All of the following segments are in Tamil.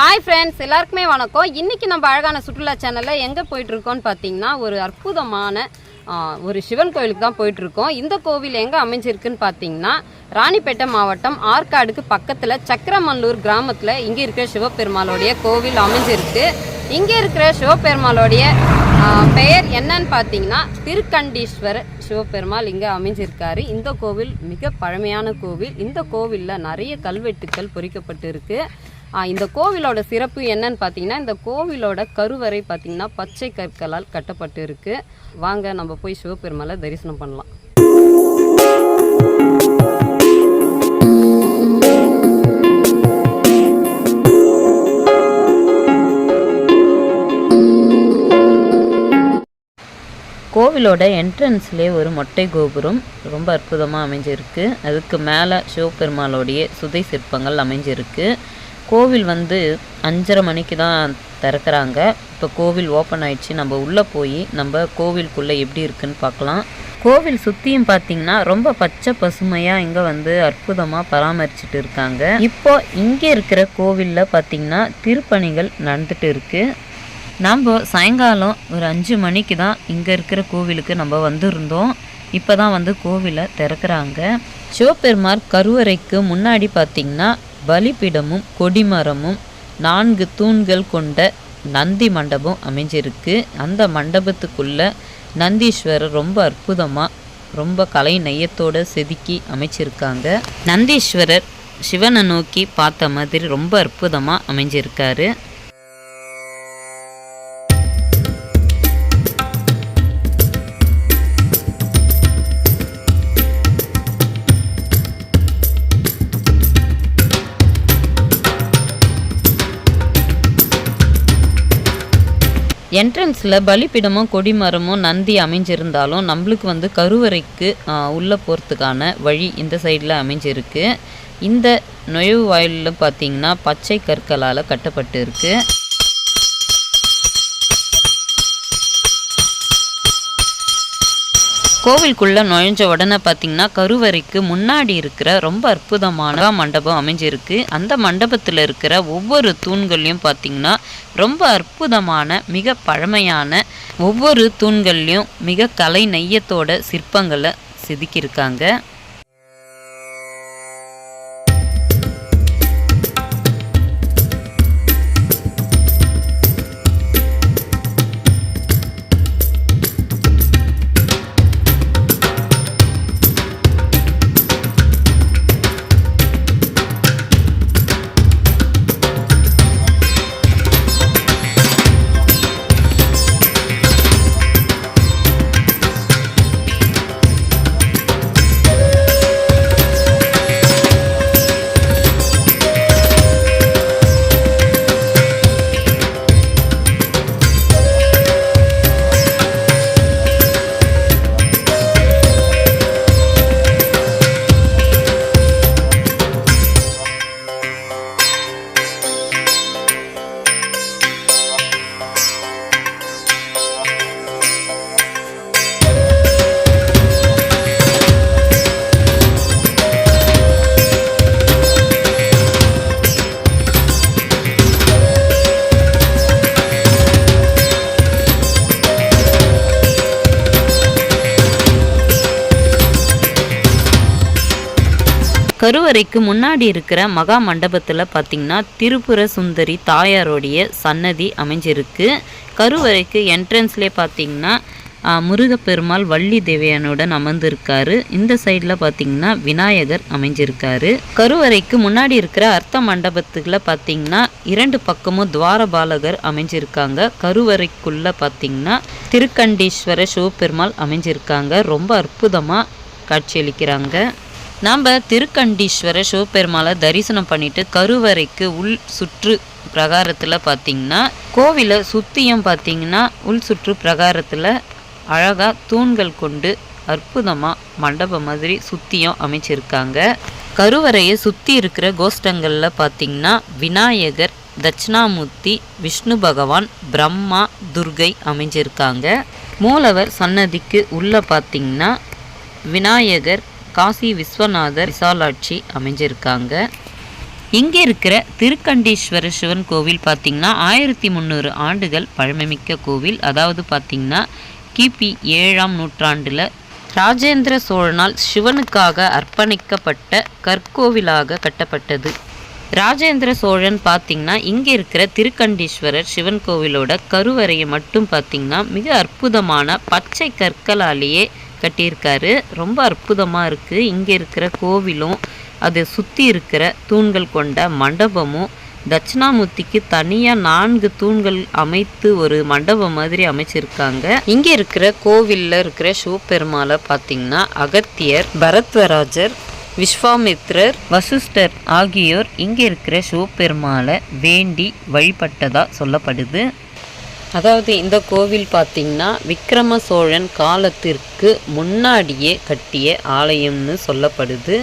ஹாய் ஃப்ரெண்ட்ஸ் எல்லாருக்குமே வணக்கம். இன்னைக்கு நம்ம அழகான சுற்றுலா சேனலில் எங்கே போயிட்டு இருக்கோம்னு பார்த்தீங்கன்னா ஒரு அற்புதமான ஒரு சிவன் கோயிலுக்கு தான் போயிட்டு இருக்கோம் இந்த கோவில் எங்கே அமைஞ்சிருக்குன்னு பார்த்தீங்கன்னா ராணிப்பேட்டை மாவட்டம் ஆற்காடுக்கு பக்கத்தில் சக்கரமல்லூர் கிராமத்தில் இங்கே இருக்கிற சிவபெருமாளுடைய கோவில் அமைஞ்சிருக்கு. இங்கே இருக்கிற சிவபெருமாளுடைய பெயர் என்னன்னு பார்த்தீங்கன்னா திருக்கண்டீஸ்வரர் சிவபெருமாள் இங்கே அமைஞ்சிருக்காரு. இந்த கோவில் மிக பழமையான கோவில். இந்த கோவிலில் நிறைய கல்வெட்டுக்கள் பொறிக்கப்பட்டு இருக்குது இந்த கோவிலோட சிறப்பு என்னன்னு பார்த்தீங்கன்னா இந்த கோவிலோட கருவறை பார்த்தீங்கன்னா பச்சை கற்களால் கட்டப்பட்டு இருக்கு வாங்க நம்ம போய் சிவபெருமாளை தரிசனம் பண்ணலாம். கோவிலோட என்ட்ரன்ஸ்லேயே ஒரு மொட்டை கோபுரம் ரொம்ப அற்புதமாக அமைஞ்சிருக்கு. அதுக்கு மேலே சிவபெருமாளோடைய சுதை சிற்பங்கள் அமைஞ்சிருக்கு. கோவில் வந்து அஞ்சரை மணிக்கு தான் திறக்கிறாங்க. இப்போ கோவில் ஓப்பன் ஆயிடுச்சு. நம்ம உள்ளே போய் நம்ம கோவிலுக்குள்ளே எப்படி இருக்குன்னு பார்க்கலாம். கோவில் சுற்றியும் பார்த்தீங்கன்னா ரொம்ப பச்சை பசுமையாக இங்கே வந்து அற்புதமாக பராமரிச்சுட்டு இருக்காங்க. இப்போ இங்கே இருக்கிற கோவிலில் பார்த்தீங்கன்னா திருப்பணிகள் நடந்துட்டு இருக்குது நம்ம சாயங்காலம் ஒரு அஞ்சு மணிக்கு தான் இங்கே இருக்கிற கோவிலுக்கு நம்ம வந்திருந்தோம். இப்போ தான் வந்து கோவிலை திறக்கிறாங்க. சிவபெருமார் கருவறைக்கு முன்னாடி பார்த்திங்கன்னா பலிபீடமும் கொடிமரமும் நான்கு தூண்கள் கொண்ட நந்தி மண்டபம் அமைஞ்சிருக்கு. அந்த மண்டபத்துக்குள்ள நந்தீஸ்வரர் ரொம்ப அற்புதமாக ரொம்ப கலை நெய்யத்தோட செதுக்கி அமைச்சிருக்காங்க. நந்தீஸ்வரர் சிவனை நோக்கி பார்த்த மாதிரி ரொம்ப அற்புதமாக அமைஞ்சிருக்காரு. என்ட்ரன்ஸில் பலிப்பிடமும் கொடிமரமும் நந்தி அமைஞ்சிருந்தாலும் நம்மளுக்கு வந்து கருவறைக்கு உள்ளே போகிறதுக்கான வழி இந்த சைடில் அமைஞ்சிருக்கு. இந்த நுழைவு வாயிலில் பார்த்திங்கன்னா பச்சை கற்களால் கட்டப்பட்டு இருக்கு. கோவிலுக்குள்ளே நுழைஞ்ச உடனே பார்த்தீங்கன்னா கருவறைக்கு முன்னாடி இருக்கிற ரொம்ப அற்புதமான மண்டபம் அமைஞ்சிருக்கு. அந்த மண்டபத்தில் இருக்கிற ஒவ்வொரு தூண்கள்லையும் பார்த்தீங்கன்னா ரொம்ப அற்புதமான மிக பழமையான ஒவ்வொரு தூண்கள்லையும் மிக கலை நெய்யத்தோட சிற்பங்களை செதுக்கியிருக்காங்க. கருவறைக்கு முன்னாடி இருக்கிற மகா மண்டபத்தில் பார்த்தீங்கன்னா திரிபுர சுந்தரி தாயாரோடைய சன்னதி அமைஞ்சிருக்கு. கருவறைக்கு என்ட்ரன்ஸ்லேயே பார்த்தீங்கன்னா முருகப்பெருமாள் வள்ளி தேவையானுடன் அமர்ந்திருக்காரு. இந்த சைடில் பார்த்தீங்கன்னா விநாயகர் அமைஞ்சிருக்காரு. கருவறைக்கு முன்னாடி இருக்கிற அர்த்த மண்டபத்துக்குள்ள பார்த்தீங்கன்னா இரண்டு பக்கமும் துவாரபாலகர் அமைஞ்சிருக்காங்க. கருவறைக்குள்ள பார்த்தீங்கன்னா திருக்கண்டீஸ்வர சிவபெருமாள் அமைஞ்சிருக்காங்க. ரொம்ப அற்புதமாக காட்சியளிக்கிறாங்க நாம் திருக்கண்டீஸ்வர சிவபெருமாளை தரிசனம் பண்ணிட்டு கருவறைக்கு உள் சுற்று பிரகாரத்தில் பார்த்தீங்கன்னா கோவிலை சுற்றியும் பார்த்தீங்கன்னா உள் சுற்று பிரகாரத்தில் அழகாக தூண்கள் கொண்டு அற்புதமாக மண்டபம் மாதிரி சுற்றியும் அமைச்சிருக்காங்க. கருவறையை சுற்றி இருக்கிற கோஷ்டங்களில் பார்த்தீங்கன்னா விநாயகர் தட்சிணாமூர்த்தி விஷ்ணு பகவான் பிரம்மா துர்கை அமைஞ்சிருக்காங்க. மூலவர் சன்னதிக்கு உள்ளே பார்த்தீங்கன்னா விநாயகர் காசி விஸ்வநாதர் விசாலாட்சி அமைஞ்சிருக்காங்க. இங்கே இருக்கிற திருக்கண்டீஸ்வர சிவன் கோவில் பார்த்திங்கன்னா ஆயிரத்தி முந்நூறு ஆண்டுகள் பழமைமிக்க கோவில். அதாவது பார்த்திங்கன்னா கிபி ஏழாம் நூற்றாண்டில் ராஜேந்திர சோழனால் சிவனுக்காக அர்ப்பணிக்கப்பட்ட கற்கோவிலாக கட்டப்பட்டது. ராஜேந்திர சோழன் பார்த்திங்கன்னா இங்கே இருக்கிற திருக்கண்டீஸ்வரர் சிவன் கோவிலோட கருவறையை மட்டும் பார்த்திங்கன்னா மிக அற்புதமான பச்சை கற்களாலேயே கட்டியிருக்காரு. ரொம்ப அற்புதமாக இருக்குது இங்கே இருக்கிற கோவிலும் அதை சுற்றி இருக்கிற தூண்கள் கொண்ட மண்டபமும் தட்சிணாமூர்த்திக்கு தனியாக நான்கு தூண்கள் அமைத்து ஒரு மண்டபம் மாதிரி அமைச்சிருக்காங்க. இங்கே இருக்கிற கோவிலில் இருக்கிற சிவபெருமாளை பார்த்தீங்கன்னா அகத்தியர் பரத்வராஜர் விஸ்வாமித்ரர் வசிஷ்டர் ஆகியோர் இங்கே இருக்கிற சிவபெருமாளை வேண்டி வழிபட்டதாக சொல்லப்படுது. அதாவது இந்த கோவில் பார்த்திங்கன்னா விக்ரம சோழன் காலத்திற்கு முன்னாடியே கட்டிய ஆலயம்னு சொல்லப்படுது.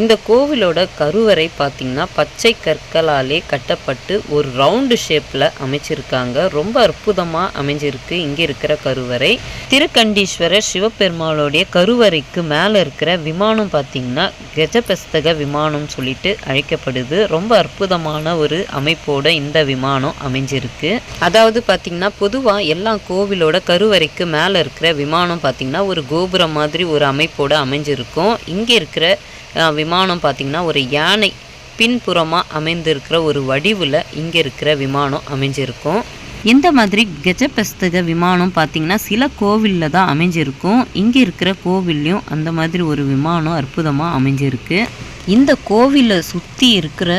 இந்த கோவிலோட கருவறை பார்த்திங்கன்னா பச்சை கற்களாலே கட்டப்பட்டு ஒரு ரவுண்டு ஷேப்பில் அமைச்சிருக்காங்க. ரொம்ப அற்புதமாக அமைஞ்சிருக்கு இங்கே இருக்கிற கருவறை. திருக்கண்டீஸ்வரர் சிவபெருமாளுடைய கருவறைக்கு மேலே இருக்கிற விமானம் பார்த்திங்கன்னா கஜபஸ்தக விமானம் சொல்லிட்டு அழைக்கப்படுது. ரொம்ப அற்புதமான ஒரு அமைப்போட இந்த விமானம் அமைஞ்சிருக்கு. அதாவது பார்த்திங்கன்னா பொதுவாக எல்லா கோவிலோட கருவறைக்கு மேலே இருக்கிற விமானம் பார்த்திங்கன்னா ஒரு கோபுரம் மாதிரி ஒரு அமைப்போட அமைஞ்சிருக்கும். இங்கே இருக்கிற விமானம் பார்த்திங்கன்னா ஒரு யானை பின்புறமாக அமைந்திருக்கிற ஒரு வடிவில் இங்கே இருக்கிற விமானம் அமைஞ்சிருக்கும். இந்த மாதிரி கஜபஸ்தக விமானம் பார்த்திங்கன்னா சில கோவிலில் தான் அமைஞ்சிருக்கும். இங்கே இருக்கிற கோவில்லையும் அந்த மாதிரி ஒரு விமானம் அற்புதமாக அமைஞ்சிருக்கு. இந்த கோவிலை சுற்றி இருக்கிற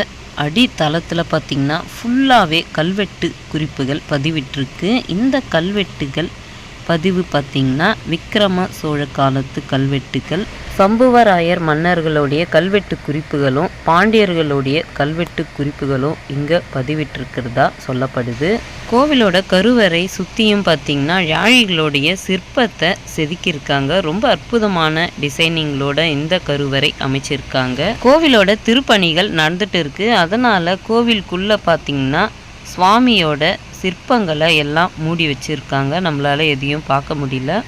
அடித்தளத்தில் பார்த்திங்கன்னா ஃபுல்லாகவே கல்வெட்டு குறிப்புகள் பதிவிட்டிருக்கு. இந்த கல்வெட்டுகள் பதிவு பார்த்திங்கன்னா விக்ரம சோழ காலத்து கல்வெட்டுகள் சம்புவராயர் மன்னர்களுடைய கல்வெட்டு குறிப்புகளும் பாண்டியர்களுடைய கல்வெட்டு குறிப்புகளும் இங்கே பதிவிட்டிருக்கிறதா சொல்லப்படுது. கோவிலோட கருவறை சுற்றியும் பார்த்திங்கன்னா யாழிகளுடைய சிற்பத்தை செதுக்கியிருக்காங்க. ரொம்ப அற்புதமான டிசைனிங்களோட இந்த கருவறை அமைச்சிருக்காங்க. கோவிலோட திருப்பணிகள் நடந்துட்டு இருக்கு. அதனால் கோவிலுக்குள்ளே பார்த்திங்கன்னா சுவாமியோட சிற்பங்களை எல்லாம் மூடி வச்சிருக்காங்க. நம்மளால எதையும் பார்க்க முடியல.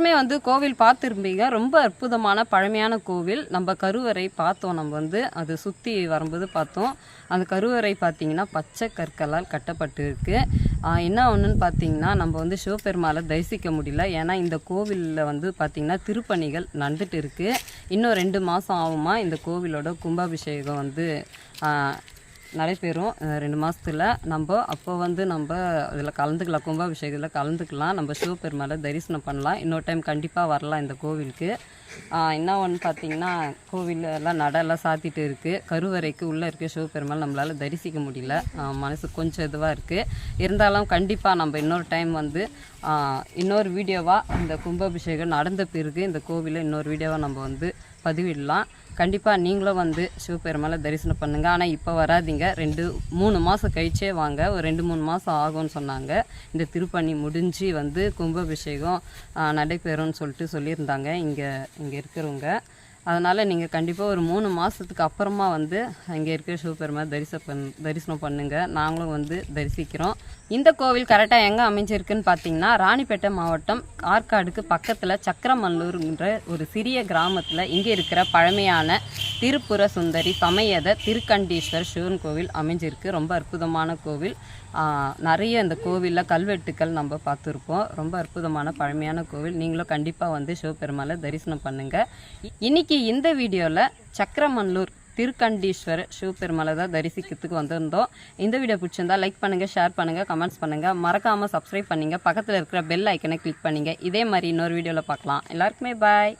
எல்லாருமே வந்து கோவில் பார்த்துருப்பீங்க. ரொம்ப அற்புதமான பழமையான கோவில். நம்ம கருவறை பார்த்தோம் நம்ம வந்து. அது சுற்றி வரும்போது பார்த்தோம். அந்த கருவறை பார்த்தீங்கன்னா பச்சை கற்களால் கட்டப்பட்டு இருக்குது என்ன ஒன்றுன்னு பார்த்தீங்கன்னா நம்ம வந்து சிவபெருமாளை தரிசிக்க முடியல. ஏன்னா இந்த கோவிலில் வந்து பார்த்திங்கன்னா திருப்பணிகள் நடந்துட்டு இருக்குது இன்னும் ரெண்டு மாதம் ஆகுமா இந்த கோவிலோட கும்பாபிஷேகம் வந்து நடைபெறும் ரெண்டு மாதத்தில் நம்ம அப்போ வந்து நம்ம அதில் கலந்துக்கலாம் கும்பாபிஷேகத்தில் கலந்துக்கலாம். நம்ம சிவபெருமாளை தரிசனம் பண்ணலாம். இன்னொரு டைம் கண்டிப்பாக வரலாம் இந்த கோவிலுக்கு. என்ன ஒன்று பார்த்தீங்கன்னா கோவில் எல்லாம் நடெல்லாம் சாத்திட்டு இருக்குது கருவறைக்கு உள்ளே இருக்க சிவபெருமாள் நம்மளால் தரிசிக்க முடியல. மனசு கொஞ்சம் இதுவாக இருக்குது இருந்தாலும் கண்டிப்பாக நம்ம இன்னொரு டைம் வந்து இன்னொரு வீடியோவாக இந்த கும்பாபிஷேகம் நடந்த பிறகு இந்த கோவிலை இன்னொரு வீடியோவாக நம்ம வந்து பதிவிடலாம். கண்டிப்பாக நீங்களும் வந்து சிவபெருமாளை தரிசனம் பண்ணுங்க. ஆனால் இப்போ வராதீங்க. ரெண்டு மூணு மாதம் கழிச்சே வாங்க. ஒரு ரெண்டு மூணு மாதம் ஆகும்னு சொன்னாங்க. இந்த திருப்பணி முடிஞ்சு வந்து கும்பாபிஷேகம் நடைபெறும்னு சொல்லிட்டு சொல்லியிருந்தாங்க. இங்கே இங்கே இருக்கிறவங்க. அதனால் நீங்கள் கண்டிப்பாக ஒரு மூணு மாதத்துக்கு அப்புறமா வந்து அங்கே இருக்கிற சிவபெருமா தரிச பண் தரிசனம் பண்ணுங்கள் நாங்களும் வந்து தரிசிக்கிறோம். இந்த கோவில் கரெக்டாக எங்கே அமைஞ்சிருக்குன்னு பார்த்தீங்கன்னா ராணிப்பேட்டை மாவட்டம் ஆற்காடுக்கு பக்கத்தில் சக்கரமல்லூர்ன்ற ஒரு சிறிய கிராமத்தில் இங்கே இருக்கிற பழமையான திருப்புர சுந்தரி சமயத திருக்கண்டீஸ்வர் சிவன் கோவில் அமைஞ்சிருக்கு. ரொம்ப அற்புதமான கோவில். நிறைய இந்த கோவிலில் கல்வெட்டுக்கள் நம்ம பார்த்துருப்போம். ரொம்ப அற்புதமான பழமையான கோவில். நீங்களும் கண்டிப்பாக வந்து சிவபெருமாளை தரிசனம் பண்ணுங்கள் இன்னைக்கு இந்த வீடியோவில் சக்கரமல்லூர் திருக்கண்டீஸ்வரர் சிவபெருமலை தான் தரிசிக்கிறதுக்கு வந்திருந்தோம். இந்த வீடியோ பிடிச்சிருந்தா லைக் பண்ணுங்கள் ஷேர் பண்ணுங்கள் கமெண்ட்ஸ் பண்ணுங்கள் மறக்காமல் சப்ஸ்கிரைப் பண்ணிங்க. பக்கத்தில் இருக்கிற பெல் ஐக்கனை கிளிக் பண்ணுங்க. இதே மாதிரி இன்னொரு வீடியோவில் பார்க்கலாம். எல்லாருக்குமே பாய்